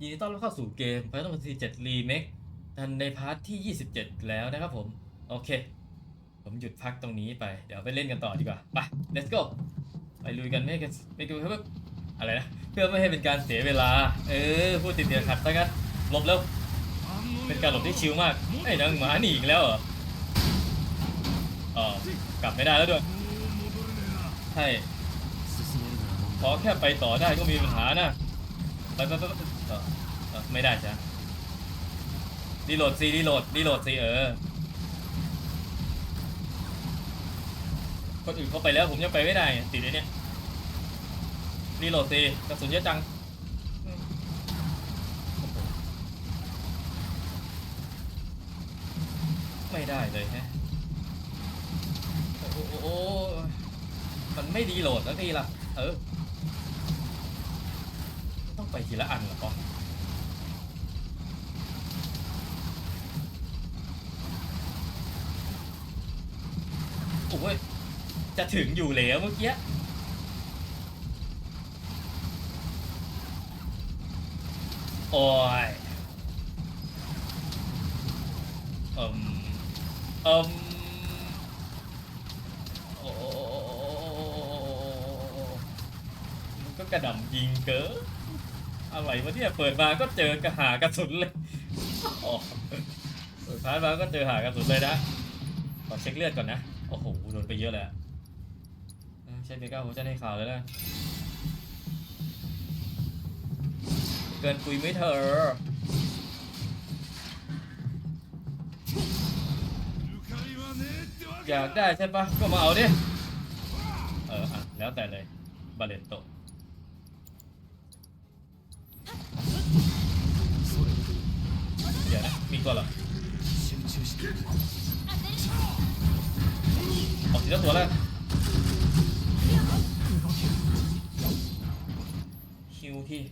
ยินดีต้อนรับเข้าสู่เกม Final Fantasy 7 Remake ทันในพาร์ทที่ 27 แล้วนะครับผม โอเค ผมหยุดพักตรงนี้ไป เดี๋ยวไปเล่นกันต่อดีกว่า ไป let's go ไปลุยกันไม่ให้กันไม่ดูเพื่ออะไรนะ เพื่อไม่ให้เป็นการเสียเวลา เออ พูดติดเดียวขัดซะงั้นหลบเร็ว เป็นการหลบที่ชิลมากไอ้ยนางหมาหนีอีกแล้วเหรออ๋อกลับไม่ได้แล้วด้วย ใช่ ขอแค่ไปต่อได้ก็มีปัญหานะ ไปไปไป เออเออไม่ได้จ้ะรีโหลดซีรีโหลดรีโหลดซีเออ คนอื่นเขาไปแล้วผมยังไปไม่ได้ติดไอ้เนี่ยรีโหลดซีกระสุนเยอะจังไม่ได้เลยฮะโอ้โหมันไม่รีโหลดแล้วทีล่ะ เออ ไปทีละอันเหรอปอโอ้ยจะถึงอยู่แล้วเมื่อกี้โอ้ยเอืมเอืมโอ้มันก็กระหน่ำยิงเกิน อะไรวะเนี่ยเปิดมาก็เจอกระหากระสุนเลยอ๋อเปิดพาร์ทมาก็เจอหากระสุนเลยนะขอเช็คเลือดก่อนนะโอ้โหโดนไปเยอะเลยอะเออใช่เมกาโฮจะให้ข่าวเลยนะเกินปุยไม่เธออยากได้ใช่ปะก็มาเอาดิเอออะแล้วแต่เลยบาเลตโต ตัวเหรอออกทีละตัวแล้วคิวที่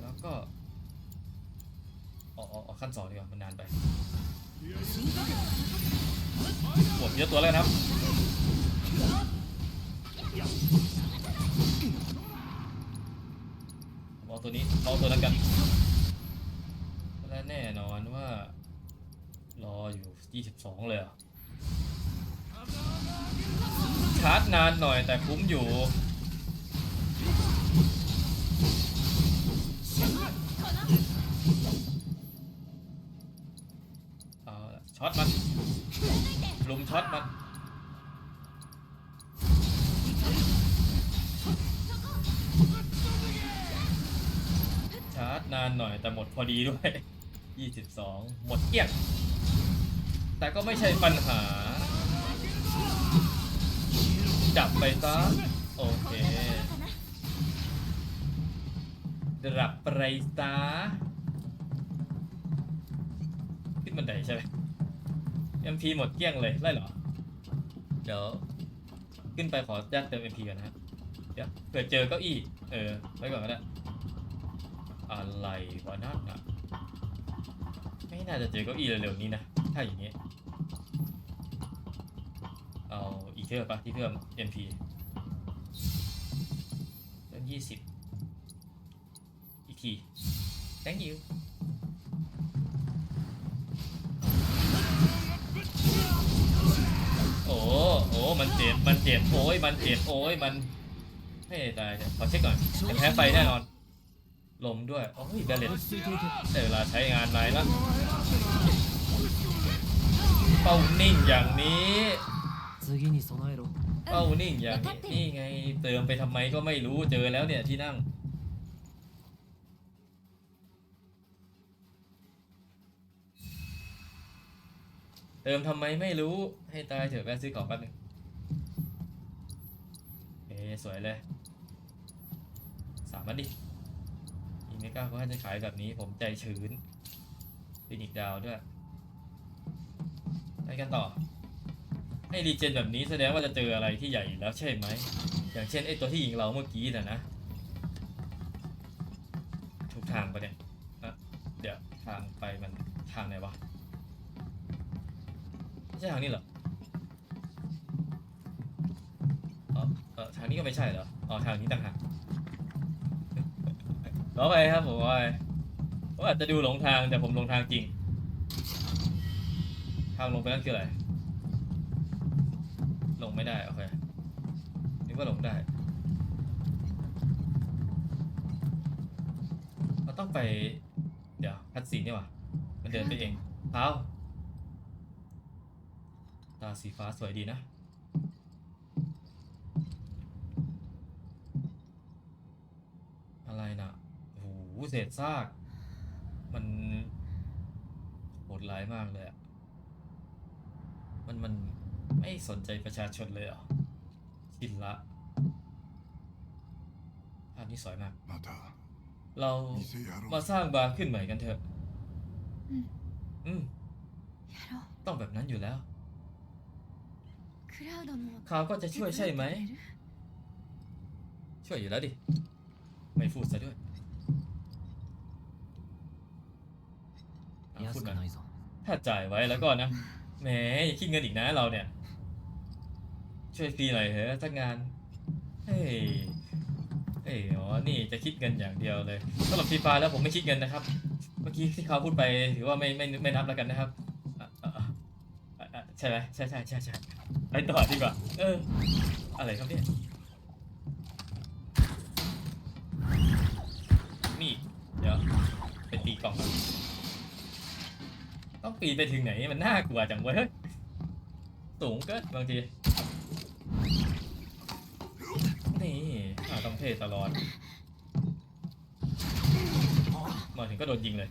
แล้วก็ออกออกออกขั้นสองดีกว่ามันนานไปหมดทีละตัวแล้วนะครับ น่นอนว่า รออยู่ 22 เลยเหรอะชาร์จนานหน่อยแต่คุ้มอยู่เอาละช็อตมันลุมช็อตมันชาร์จนานหน่อยแต่หมดพอดีด้วย 22 หมดเกลี้ยง แต่ก็ไม่ใช่ปัญหา จับไปซะ โอเค ดับไปซะขึ้นบันไดใช่ไหมยังพีหมดเกลี้ยงเลยไล่เหรอ เดี๋ยว ขึ้นไปขอยัดเติม MP กันนะเดี๋ยวเผื่อเจอเก้าอี้ เออ ไว้ก่อนก็ได้อะไรวะนั่นอะ ไม่น่าจะเจอเก้าอี้เร็วๆนี้นะ ถ้าอย่างนี้ เอาอีเทอร์ปะที่เพิ่ม MP เพิ่มยี่สิบอีกที thank you โอ้โอ้มันเจ็บ มันเจ็บ โอ้ย มันเจ็บ โอ้ย มันให้ตายเดี๋ยขอเช็คก่อนแต่แพ้ไฟแน่นอน ลมด้วย โอ้ยเบลเลนแต่เวลาใช้งานไหนละ เป้านิ่งอย่างนี้เป้านิ่งอย่างนี้นี่ไง เติมไปทำไมก็ไม่รู้เจอแล้วเนี่ยที่นั่งเติมทำไมไม่รู้ให้ตายเถอะแวะซื้อของแป๊บนึงเอ๋สวยเลย สามารถดิอีเมก้าก็ให้จะขายแบบนี้ผมใจชื้น ฟินิกดาวด้วยไปกันต่อ ให้รีเจนแบบนี้แสดงว่าจะเจออะไรที่ใหญ่แล้วใช่ไหม อย่างเช่นไอตัวที่ยิงเราเมื่อกี้น่ะนะ ถูกทางปะเนี่ยอะเดี๋ยวทางไปมันทางไหนวะ ไม่ใช่ทางนี้เหรอเออทางนี้ก็ไม่ใช่เหรอ อ๋อ ทางนี้ต่างหากขอไปครับผมขอไป ผมอาจจะดูหลงทางแต่ผมหลงทางจริง ทางลงไปนั่นคืออะไร ลงไม่ได้ โอเคนึกว่าลงได้เราต้องไป เดี๋ยวคัดสีนี่ว่ามันเดินไปเองเท้าตาสีฟ้าสวยดีนะอะไรนะโอ้โหเศษซาก มันโหลายมากเลยอะมันมันไม่สนใจประชาชนเลยอะชินละภาพนี้สวยมากมาเรามาสร้างบาร์ขึ้นใหม่กันเถอะ อืม ต้องแบบนั้นอยู่แล้ว ข่าวก็จะช่วยใช่ไหม ช่วยอยู่แล้วดิ ไม่ฟูดซะด้วยฟูดหน่อย ถ้าจ่ายไว้แล้วก็นะ แหมอย่าคิดเงินอีกนะเราเนี่ย ช่วยฟรีหน่อยเถอะสักงาน เฮ้ย เอ้ยอ๋อ นี่จะคิดเงินอย่างเดียวเลยสำหรับฟรีฟล์แล้วผมไม่คิดเงินนะครับ เมื่อกี้ที่เขาพูดไปถือว่าไม่ไม่ไม่นับแล้วกันนะครับใช่ไหมใช่ใช่ใช่ใช่ไปต่อดีกว่า เออ อะไรครับเนี่ยนี่ เดี๋ยว ไปตีกล่องก่อน ต้องปีนไปถึงไหนมันน่ากลัวจังเว้ยเฮ้ยสูงเกินบางทีนี่อ่าต้องเทตลอดมาถึงก็โดนยิงเลย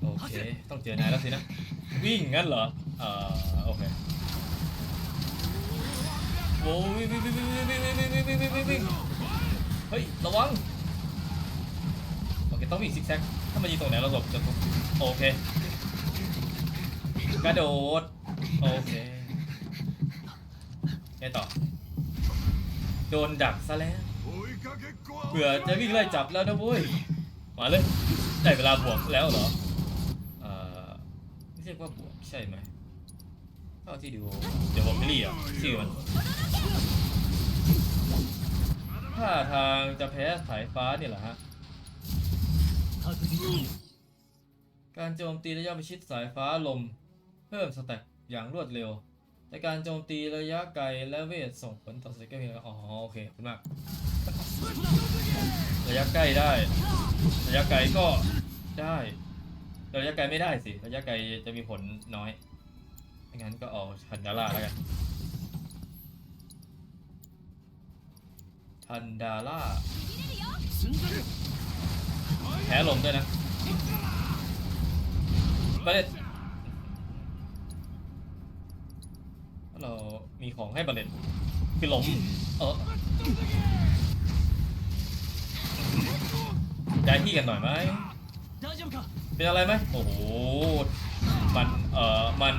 โอเคต้องเจอนายแล้วสินะวิ่งงั้นเหรอเอ่าโอเคโอ้ยวิ่งวิ่งวิ่งวิ่งวิ่งวิ่งวิ่งวิ่งวิ่งวิ่งวิ่งเฮ้ยระวังโอเคต้องวิ่งซิกแซก ถ้ามันยิงตรงไหนเราหลบจะทุบโอเค กระโดด โอเคไงต่อ โดนดักซะแล้วเผื่อจะวิ่งไล่จับแล้วนะบุ้ย มาเลย ได้เวลาบวกแล้วเหรอ เอ่อไม่ใช่ว่าบวกใช่ไหมเท่าที่ดู เดี๋ยวผมไม่รีอะชื่อมันท่าทางจะแพ้สายฟ้านี่แหละฮะ การโจมตีระยะประชิดสายฟ้าลม เพิ่มสเต็กอย่างรวดเร็ว แต่การโจมตีระยะไกลและเวทส่งผลต่อสกิลเพอ๋อโอเคคุณมาก ระยะใกล้ได้ ระยะไกลก็ได้ระยะไกลไม่ได้สิ ระยะไกลจะมีผลน้อยไม่งั้นก็เอาทันดาราแล้วกัน ทันดาร่า แพ้ลมด้วยนะประเด็นเรามีของให้ประเด็นคือลมเออย้ายที่กันหน่อยไหมเป็นอะไรไหมโอ้โห มัน เอ่อ มัน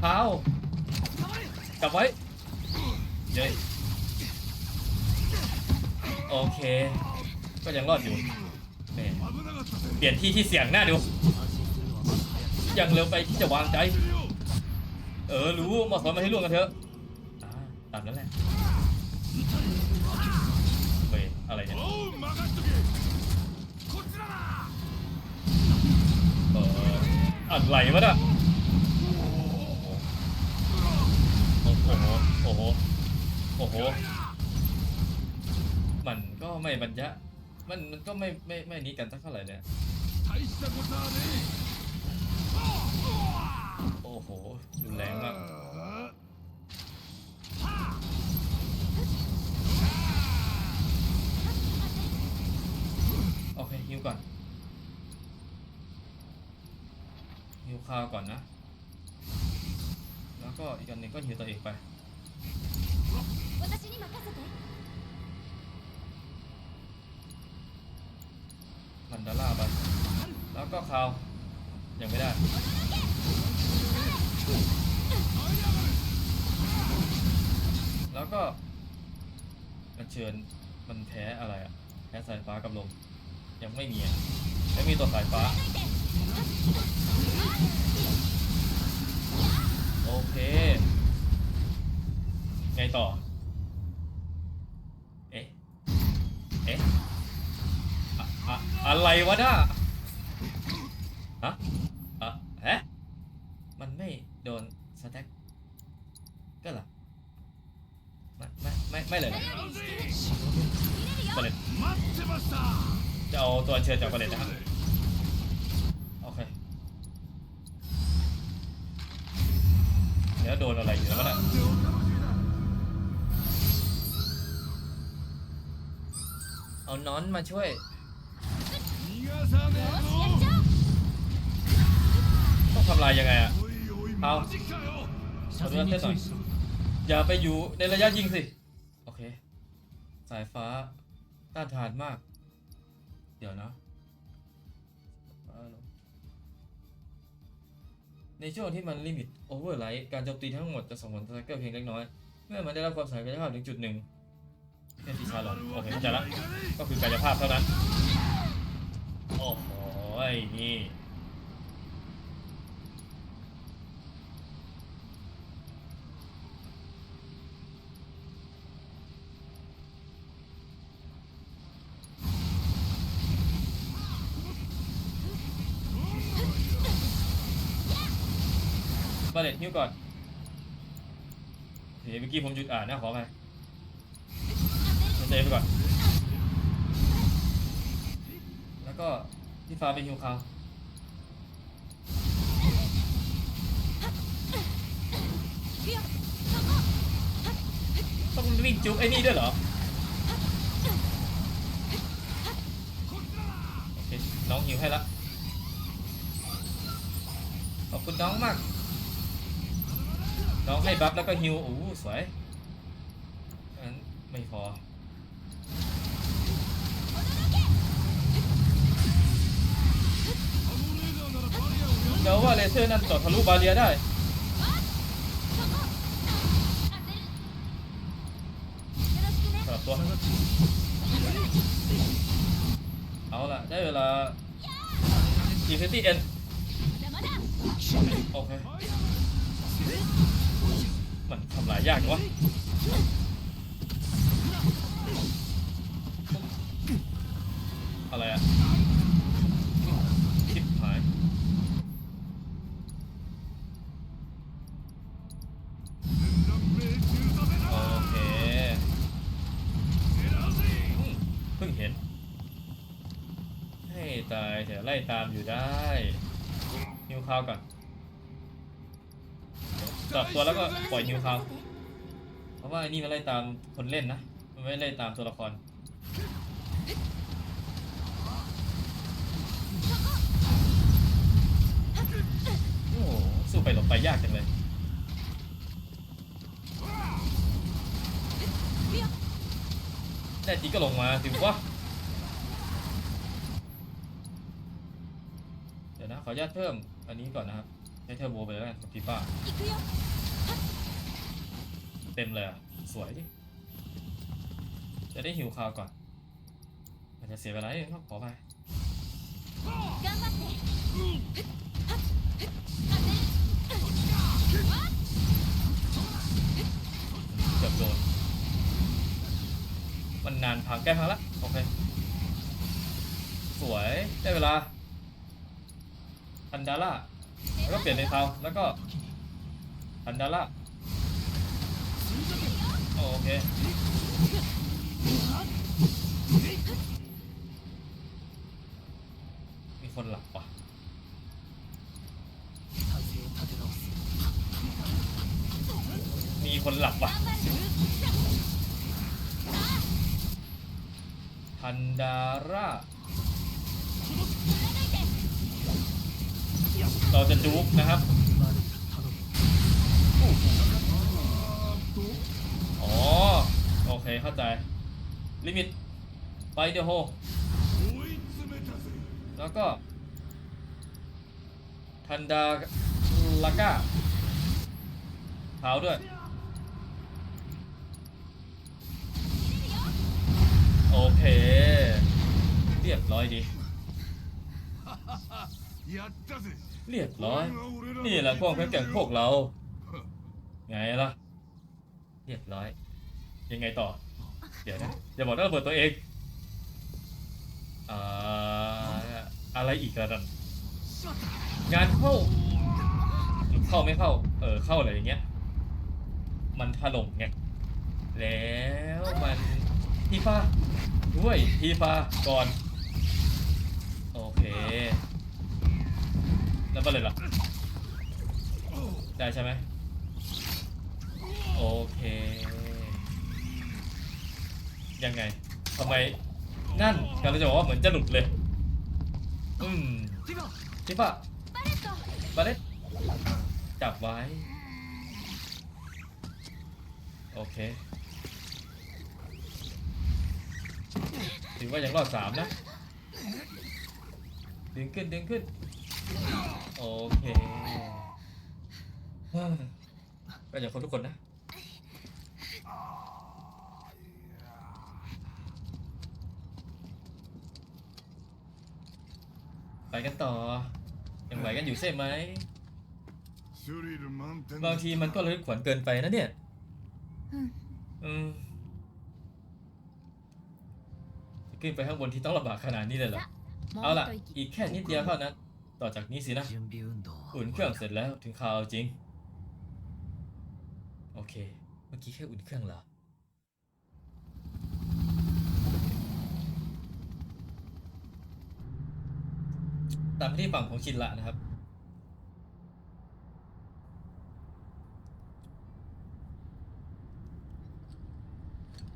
เท้ากลับไว้เย้โอเค ก็ยังรอดอยู่ เปลี่ยนที่ที่เสี่ยงหน้าดูยังเร็วไปที่จะวางใจ เออรู้มาสอนมาให้ร่วมกันเถอะตามนั้นแหละเฮ้ยอะไรเนี่ยเอออะไรวะเนี่ะโอ้โหโอ้โหโอ้โหมันก็ไม่บรรยะ มันมันก็ไม่ไม่ไม่นี้กันสักเท่าไหร่เนี่ยโอ้โหรุนแรงมากโอเคฮิวก่อนฮิวข้าวก่อนนะ แล้วก็อีกอันหนึ่งก็ฮิวตัวเองไป ก็ขาวยังไม่ได้แล้วก็มันเชิญมันแพ้อะไรอะแพ้สายฟ้ากับลมยังไม่มีอะไม่มีตัวสายฟ้า โอเค ไงต่อ เอ๊ะ เอ๊ะ อะ อะไรวะน่า ก็เหรอไม่ไม่ไม่ไมเลยบาเลตจะเอาตัวเชิญจากบาเลยนะครับโอเคเดี๋ยวโดนอะไรอยู่แล้วนะเอานอนมาช่วยต้องทำลายยังไงอะเอาเอาเรื่องเท่หน่อย อย่าไปอยู่ในระยะยิงสิ โอเค สายฟ้าต้านทานมาก เดี๋ยวนะในช่วงที่มันลิมิตโอเวอร์ไลท์การโจมตีทั้งหมดจะส่งผลต่อสเกลเพียงเล็กน้อย เมื่อมันได้รับความสายกายภาพถึงจุดหนึ่งเช่นที่ชาลอนโอเคเข้าใจละก็คือกายภาพเท่านั้น โอ้โหนี่ บาเลต ฮิ้วก่อนเฮ้ยเมื่อกี้ผมหยุดอ่านนะขอไปเซฟไปก่อน แล้วก็พี่ฟ้าไปฮิวเขาต้องวิ่งจุ๊บไอ้นี่ด้วยเหรอโอเคน้องฮิวให้ละขอบคุณน้องมาก น้องให้บัฟแล้วก็ฮิวโอ้สวยงั้นไม่พอเดาว่าเลเซอร์นั่นจอดทะลุบาเรียได้สำหรับตัวเอาล่ะ ได้เวลา Infinity End โอเค มันทำลายยากวะอะไรอะคิดหายโอเคเพิ่งเห็น ให้ตายเถอะไล่ตามอยู่ได้นิวข้าวก่อน เดี๋ยวจับตัวแล้วก็ปล่อยนิวคาวเพราะว่าไอ้นี่มันไล่ตามคนเล่นนะ มันไม่ไล่ตามตัวละครโอ้โหสู้ไปหลบไปยากจังเลยแต่จริงก็ลงมาถือว่าเดี๋ยวนะขออนุญาตเพิ่มอันนี้ก่อนนะครับ ใช้เทอร์โบไปแล้วกันกับฟีฟ่าเต็มเลยอะ สวยดิ จะได้หิวคาวก่อนอาจจะเสียเวลาเองครับขอไปเกือบโดน มันนานพังใกล้พังละโอเค สวย ได้เวลา อันดาร่า แล้วก็เปลี่ยนในเทาแล้วก็อันดาล่าโอเคมีคนหลับ เข้าใจ ลิมิต ไปเดี๋ยวโฮ แล้วก็ ทันดาลาก้าเผาด้วย โอเค เรียบร้อยดี เรียบร้อย นี่แหละพวกเพ็กแก่งพวกเรา ไงล่ะ เรียบร้อย ยังไงต่อ ดี๋ยวนะอย่าบอกว่าระเบิดตัวเองอ่าอะไรอีกระดันงานเข้าหรือเข้าไม่เข้า เออเข้าอะไรอย่างเงี้ย มันถล่มไงแล้วมันทีฟ้าด้วยทีฟ้าก่อน โอเค แล้วก็เลยล่ะได้ใช่ไหมโอเค ยังไงทำไมนั่นกำลังจะบอกว่าเหมือนจะหลุดเลย อืมทิปะบาเลตจับไว้ โอเค ถือว่ายังรอดสามนะ ดึงขึ้น ดึงขึ้น โอเคก็อย่างคนทุกคนนะ ไปกันต่อ ยังไหวกันอยู่ใช่ไหม บางทีมันก็ระลึกขวัญเกินไปนะเนี่ย อืมขึ้นไปข้างบนที่ต้องลำบากขนาดนี้เลยเหรอ เอาล่ะ อีกแค่นิดเดียวเท่านั้น ต่อจากนี้สินะอุ่นเครื่องเสร็จแล้วถึงข่าวจริง โอเค เมื่อกี้แค่อุ่นเครื่องเหรอ ตามที่ฝั่งของชินละนะครับ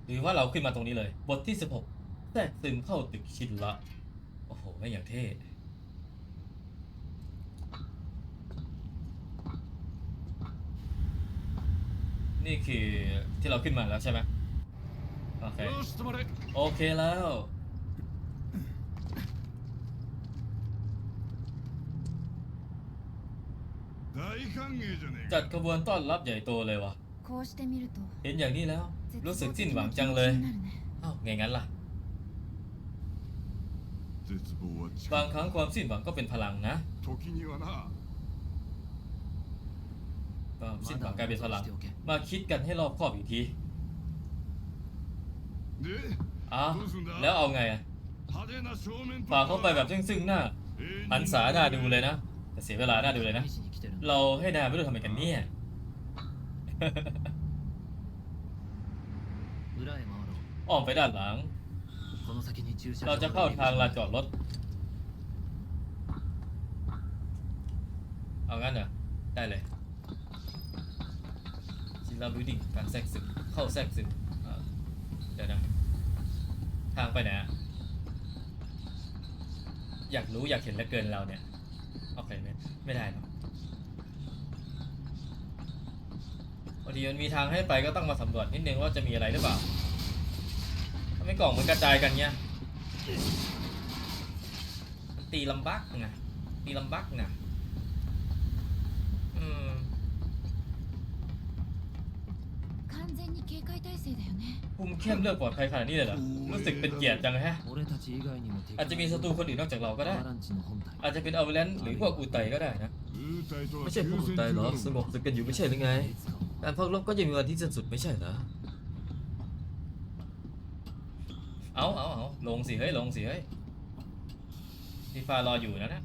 หรือว่าเราขึ้นมาตรงนี้เลย บทที่ 16แทรกซึมเข้าตึกชินละ โอ้โห ไม่อย่างเท่นี่คือที่เราขึ้นมาแล้วใช่ไหมโอเค โอเคแล้ว จัดขบวนต้อนรับใหญ่โตเลยวะเห็นอย่างนี้แล้ว รู้สึกสิ้นหวังจังเลยเอ้าไงงั้นล่ะ บางครั้งความสิ้นหวังก็เป็นพลังนะความสิ้นหวังกลายเป็นพลัง มาคิดกันให้รอบครอบอีกทีอ้าแล้วเอาไงอะฝากเข้าไปแบบซึ่งๆหน้าอันสาหน้าดูเลยนะ เสียเวลาหน้าดูเลยนะ เราให้ดายไม่รู้ทำอะไรกันเนี่ยอ้อมไปด้านหลัง เราจะเข้าทางลานจอดรถ เอางั้นเหรอ ได้เลยซิลาบูดิงการแทรกซึมเข้าแทรกซึมเดี๋ยวนะ ทางไปไหนอยากรู้อยากเห็นและเกินเราเนี่ย โอเคไม่ไม่ได้หรอกพอดีมันมีทางให้ไปก็ต้องมาสำรวจนิดนึงว่าจะมีอะไรหรือเปล่าถ้าไม่กล่องมันกระจายกันเนี่ยมันตีลำบักไงตีลำบักไง เข้มเลือกปลอดภัยขนาดนี้เลยเหรอรู้สึกเป็นเกียรติจังแฮะอาจจะมีศัตรูคนอื่นนอกจากเราก็ได้ อาจจะเป็นอเวเลนหรือพวกอูไตก็ได้นะไม่ใช่พวกอูไตหรอสงบสึกกันอยู่ไม่ใช่หรือไงการพักลบก็ยังมีวันที่สิ้นสุดไม่ใช่เหรอเอาเอาเอาลงสิเฮ้ยลงสิเฮ้ยที่ฟารออยู่แล้วนะ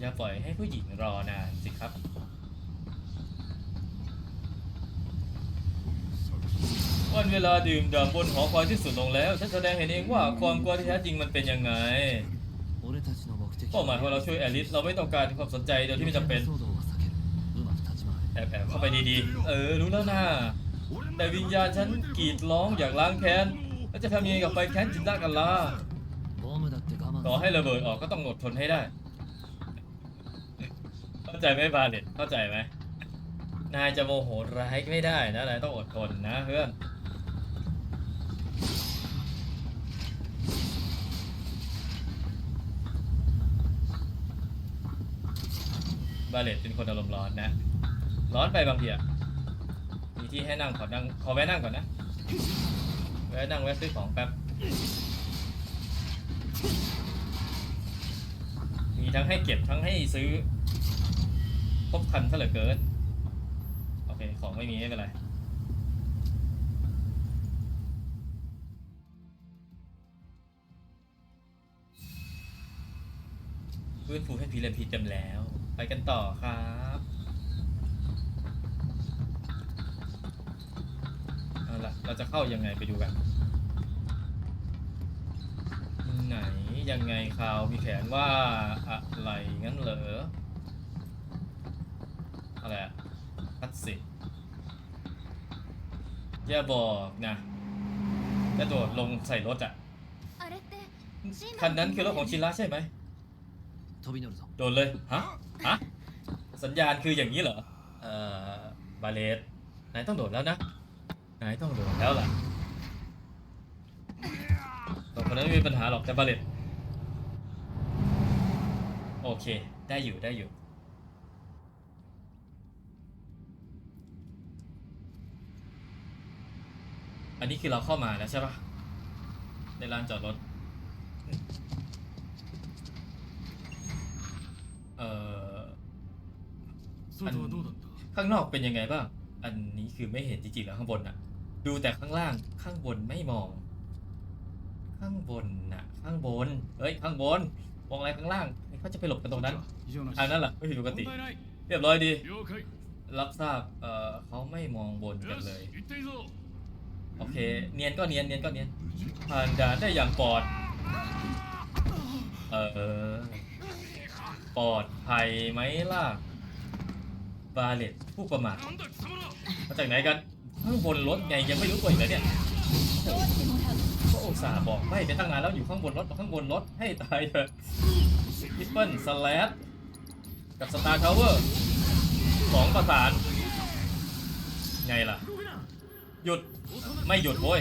อย่าปล่อยให้ผู้หญิงรอนานสิครับ วันเวลาดื่มด่ำบนหอคอยที่สุดลงแล้ว ฉันแสดงเห็นเองว่าความกลัวที่แท้จริงมันเป็นยังไงเป้าหมายของเราช่วยแอลิสเราไม่ต้องการความสนใจเดียวที่ไม่จำเป็นแอบแอบเข้าไปดีๆ เออ รู้แล้วนะแต่วิญญาณฉันกรีดร้องอยากล้างแค้น แล้วจะทำยังไงกับไฟแค้นจินตากันล่ะต่อให้ระเบิดออกก็ต้องอดทนให้ได้ เข้าใจไหมบาเลตเข้าใจไหมนายจะโมโหร้ายไม่ได้นะนายต้องอดทนนะเพื่อนาเลตเป็นคนอารมณ์ร้อนนะ ร้อนไปบางทีอะมีที่ให้นั่งขอนั่งขอแวะนั่งก่อนนะ แวะนั่งแวะซื้อของแป๊บ มีทั้งให้เก็บทั้งให้ซื้อครบคันซะเหลือเกิน โอเค ของไม่มีไม่เป็นไรฟื้นฟูให้พีเรมพีเต็มแล้ว ไปกันต่อครับเอาละเราจะเข้ายังไงไปดูกัน ไหนยังไงข่าวมีแขนว่าอะไรงั้นเหรออะไรอะพัดสิอย่าบอกนะจะโดดลงใส่รถอะคันนั้นคือรถของชินระใช่ไหมโดนเลย ฮะ ฮะสัญญาณคืออย่างนี้เหรอ เอ่อบาเลสนายต้องโดดแล้วนะ นายต้องโดดแล้วล่ะตรงคนนั้นไม่มีปัญหาหรอกแต่บาเลสโอเค ได้อยู่ได้อยู่ อันนี้คือเราเข้ามาแล้วใช่ปะในลานจอดรถ เอ่อ อันข้างนอกเป็นยังไงบ้าง อันนี้คือไม่เห็นจริงๆแล้วข้างบนอะดูแต่ข้างล่าง ข้างบนไม่มอง ข้างบนน่ะ ข้างบน เฮ้ย ข้างบน มองอะไรข้างล่างเขาจะไปหลบกันตรงนั้น อันนั้นแหละไม่ผิดปกติ เรียบร้อยดี รับทราบ เอ่อเขาไม่มองบนกันเลย โอเค เนียนก็เนียน เนียนก็เนียน ผ่านด่านได้อย่างปลอด เออปลอดภัยไหมล่ะ บาเลตผู้ประมาทมาจากไหนกันข้างบนรถไงยังไม่รู้ตัวอีกเลยเนี่ยก็อุตส่าห์บอกไม่ไปตั้งนานแล้วอยู่ข้างบนรถข้างบนรถให้ตายเถอะทิปเปิลสลัดกับสตาร์ทาวเวอร์สองประสาน ไงล่ะ หยุดไม่หยุดโว้ย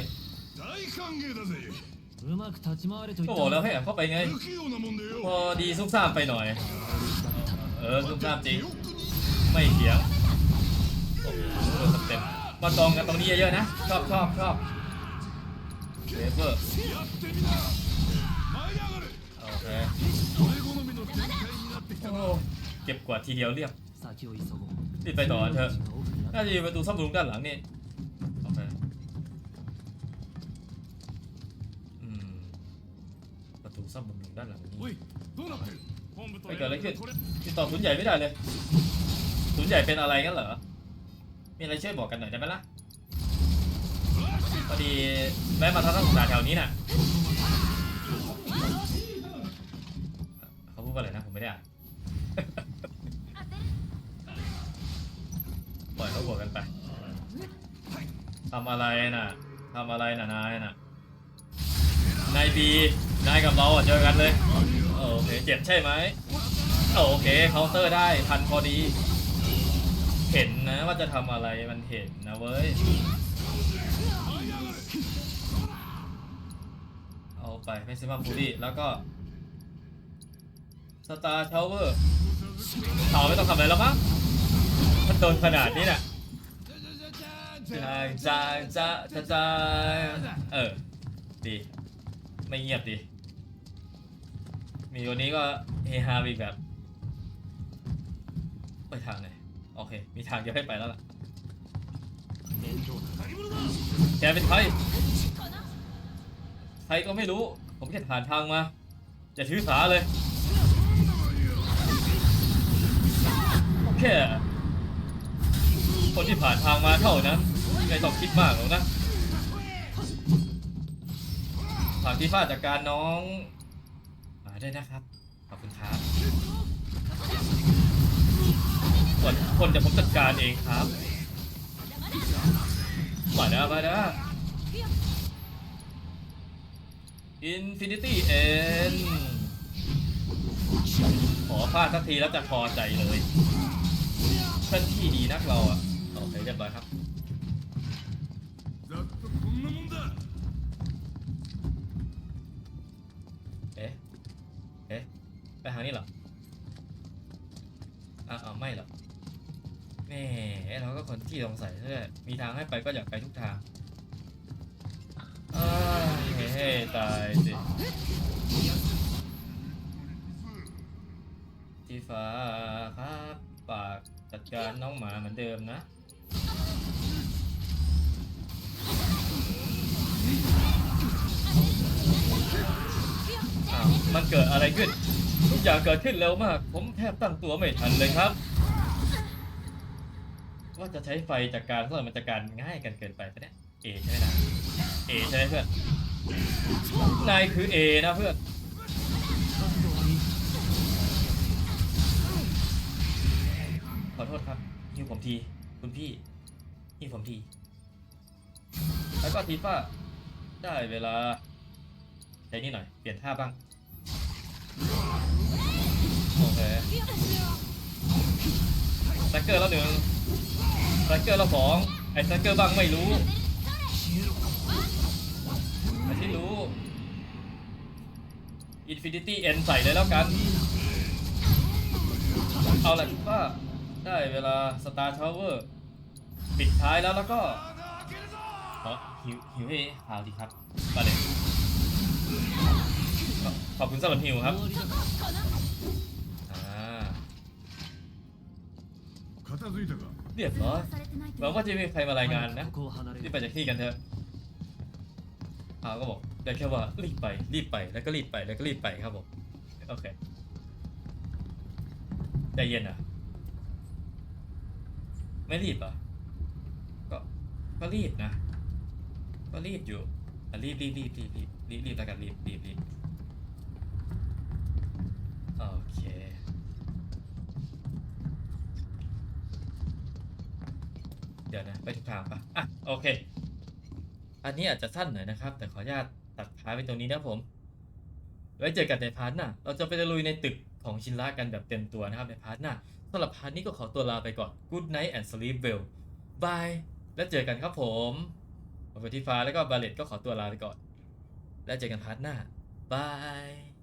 ก็บอกแล้วให้แอบเข้าไปไง พอดีซุกซ่ามไปหน่อย เออซุกซ่ามจริง ไม่เสียงโอ้โหเต็มมาตรงกันตรงนี้เยอะๆนะ ชอบชอบชอบเลเวอร์โอเคเก็บกว่าทีเดียวเรียบรีบไปต่อเถอะน่าจะอยู่ประตูซ่อมลุงด้านหลังนี่โอเคประตูซ่อมบำรุงด้านหลังนี่ไปเกิดอะไรขึ้นติดต่อศูนใหญ่ไม่ได้เลย ศูนย์ใหญ่เป็นอะไรกันเหรอ มีอะไรช่วยบอกกันหน่อยได้ไหมล่ะพอดีแวะมาทัศนศึกษาแถวนี้น่ะเขาพูดว่าอะไรนะผมไม่ได้อ่านปล่อยเขาบวกกันไปทำอะไรน่ะทำอะไรน่ะนายน่ะนายบีนายกับเราอะเจอกันเลยโอเคเจ็บใช่ไหมโอเคเคาน์เตอร์ได้ทันพอดี เห็นนะว่าจะทำอะไรมันเห็นนะเว้ย เอาไปเมซิมัมฟูรี่แล้วก็สตาร์ทาวเวอร์เขาไม่ต้องทำอะไรแล้วมั้งมันโดนขนาดนี้น่ะจางจางจางจางจางเออ ดี ไม่เงียบดี มีวันนี้ก็เฮฮาไปอีกแบบ ไปทางไหน โอเค มีทางเดียวให้ไปแล้วล่ะแกเป็นใคร ใครก็ไม่รู้ ผมแค่ผ่านทางมา จะถือสาเลยโอเคคนที่ผ่านทางมาเท่านั้นไม่ต้องคิดมากหรอกนะฝากที่ฝ้าจากการน้องมาได้นะครับ ขอบคุณครับ่วนคนจะผมจัดการเองครับมาด้ะมานะอินฟินิตี้เอ็นขอพลาดสักทีแล้วจะพอใจเลยท่านที่ดีนักเราอะต่อไปเรียบร้อยครับเอ๊ะเอ๊ะไปทางนี้เหรออ้าไม่หรอ แหม่เราก็คนที่สงสัยใช่ไหมมีทางให้ไปก็อยากไปทุกทางอ้เฮ้ยตายสิทีฟ้าครับปากจัดการน้องหมาเหมือนเดิมนะมันเกิดอะไรขึ้น ทุกอย่างเกิดขึ้นเร็วมาก ผมแทบตั้งตัวไม่ทันเลยครับ ว่าจะใช้ไฟจากการเพื่อมันจะการง่ายกันเกินไปปะเนี่ยเอใช่ไหมนะเอใช่ไหมเพื่อนนายคือเอนะเพื่อนขอโทษครับนี่ผมที คุณพี่นี่ผมที แล้วก็ทีป้าได้เวลาใช้นี่หน่อย เปลี่ยนท่าบ้าง โอเคแต่เกิร์แล้วหนึ่ง สแต็กเกอร์แล้วสองไอ้สแต็กเกอร์บ้างไม่รู้ไอ้ที่รู้ Infinity End ใส่เลยแล้วกัน เอาละว่าได้เวลา Star Tower ปิดท้ายแล้วแล้วก็ขอหิวหิวให้ฮาวดีครับ มาเลยขอขอบคุณสำหรับหิวครับ 終わりだ อ่า 片付いたか เดียดร้อนหวังว่าจะไม่มีใครมารายงานนะที่ไปจากที่กันเถอะอาก็บอกได้แค่ว่ารีบไปรีบไปแล้วก็รีบไปแล้วก็รีบไปครับผมโอเคใจเย็นอะ ไม่รีบอะก็ก็รีบนะ ก็รีบอยู่รีบรีบรีบรีบรีบรีบแล้วกันรีบรีบรีบโอเค ดี๋ยวนะไปถูกทางปะอะโอเค อันนี้อาจจะสั้นหน่อยนะครับ แต่ขออนุญาตตัดพาร์ทไว้ตรงนี้นะผม ไว้เจอกันในพาร์ทหน้าเราจะไปตะลุยในตึกของชินระกันแบบเต็มตัวนะครับในพาร์ทหน้าสำหรับพาร์ทนี้ก็ขอตัวลาไปก่อน Good night and sleep well bye แล้วเจอกันครับผมผมเป็นทีฟ้าแล้วก็บาเลตก็ขอตัวลาไปก่อน แล้วเจอกันพาร์ทหน้าบาย